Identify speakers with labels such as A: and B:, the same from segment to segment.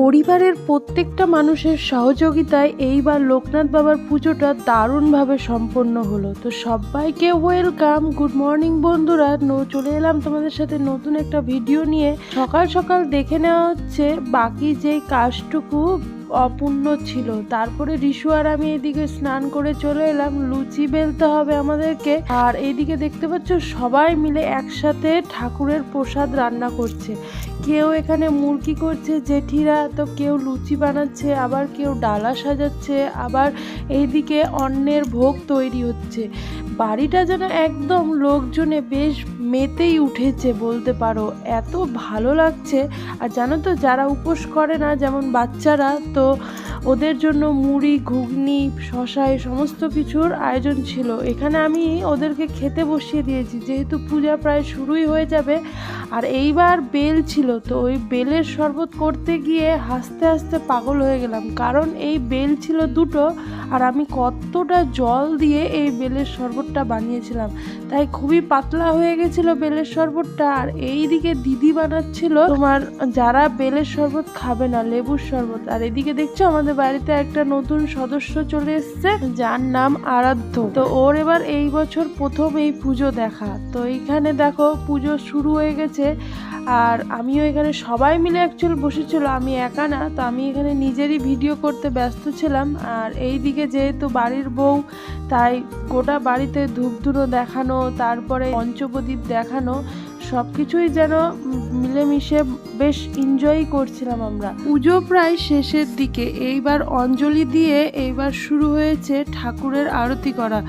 A: পরিবারের প্রত্যেকটা মানুষের সহযোগিতায় এইবার লোকনাথ বাবার পুজোটা দারুণভাবে সম্পন্ন হলো। তো সবাইকে ওয়েলকাম গুড মর্নিং বন্ধুরা। চলে এলাম তোমাদের সাথে নতুন একটা ভিডিও নিয়ে। সকাল সকাল দেখে নেওয়া হচ্ছে বাকি যেই কাজটুকু অপূর্ণ ছিল। তারপরে রিশু আর আমি এদিকে স্নান করে চলে এলাম। লুচি বেলতে হবে আমাদেরকে। আর এইদিকে দেখতে পাচ্ছ, সবাই মিলে একসাথে ঠাকুরের প্রসাদ রান্না করছে। কেউ এখানে মুরগি করছে জেঠিরা, তো কেউ লুচি বানাচ্ছে, আবার কেউ ডালা সাজাচ্ছে, আবার এইদিকে অন্যের ভোগ তৈরি হচ্ছে। বাড়িটা যেন একদম লোকজনে বেশ মেতেই উঠেছে বলতে পারো। এত ভালো লাগছে। আর জানো তো যারা উপোস করে না, যেমন বাচ্চারা, তো ওদের জন্য মুড়ি, ঘুগনি শশা এই সমস্ত কিছুর আয়োজন ছিল। এখানে আমি ওদেরকে খেতে বসিয়ে দিয়েছি। যেহেতু পূজা প্রায় শুরুই হয়ে যাবে আর এইবার বেল ছিল, তো ওই বেলের শরবত করতে গিয়ে হাসতে হাসতে পাগল হয়ে গেলাম। কারণ এই বেল ছিল দুটো আর আমি কতটা জল দিয়ে এই বেলের শরবতটা বানিয়েছিলাম। তাই খুবই পাতলা হয়ে গেছিল বেলের শরবতটা আর এই দিকে দিদি বানাচ্ছিল তোমার যারা বেলের শরবত খাবে না, লেবুর শরবত। আর এদিকে দেখছ আমাদের বাড়িতে একটা নতুন সদস্য চলে এসেছে, যার নাম আরাধ্য। তো ওর এবার এই বছর প্রথম এই পুজো দেখা। তো এইখানে দেখো, পুজো শুরু হয়ে গেছে। আর আমিও এখানে সবাই মিলে অ্যাকচুয়াল বসেছিল, আমি একা না। তো আমি এখানে নিজেরই ভিডিও করতে ব্যস্ত ছিলাম। আর এই দিকে যেহেতু বাড়ির বউ, তাই গোটা বাড়িতে ধূপধুনো দেখানো, তারপরে পঞ্চপ্রদীপ দেখানো সব কিছুই যেন মিলেমিশে বেশ এনজয় করছিলাম আমরা। পুজো প্রায় শেষের দিকে। এইবার অঞ্জলি দিয়ে এইবার শুরু হয়েছে ঠাকুরের আরতি করা।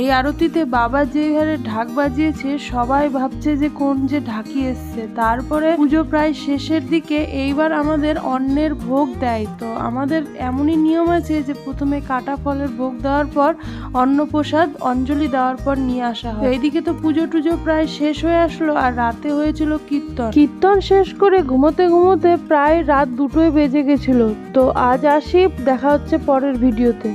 A: এই আরতিতে বাবা যে হারে ঢাক বাজিয়েছে, সবাই ভাবছে যে কোন যে ঢাকি এসছে। তারপরে পুজো প্রায় শেষের দিকে এইবার আমাদের অন্যের ভোগ দেয়। তো আমাদের এমনই নিয়ম আছে যে প্রথমে কাটা ফলের ভোগ দেওয়ার পর অন্নপ্রসাদ, অঞ্জলি দেওয়ার পর নিয়ে আসা হয়। এইদিকে তো পুজো টুজো প্রায় শেষ হয়ে আসলো আর রাতে হয়েছিল কীর্তন। কীর্তন শেষ করে ঘুমোতে ঘুমোতে প্রায় রাত দুটোই বেজে গেছিল। তো আজ আসি দেখা হচ্ছে পরের ভিডিওতে।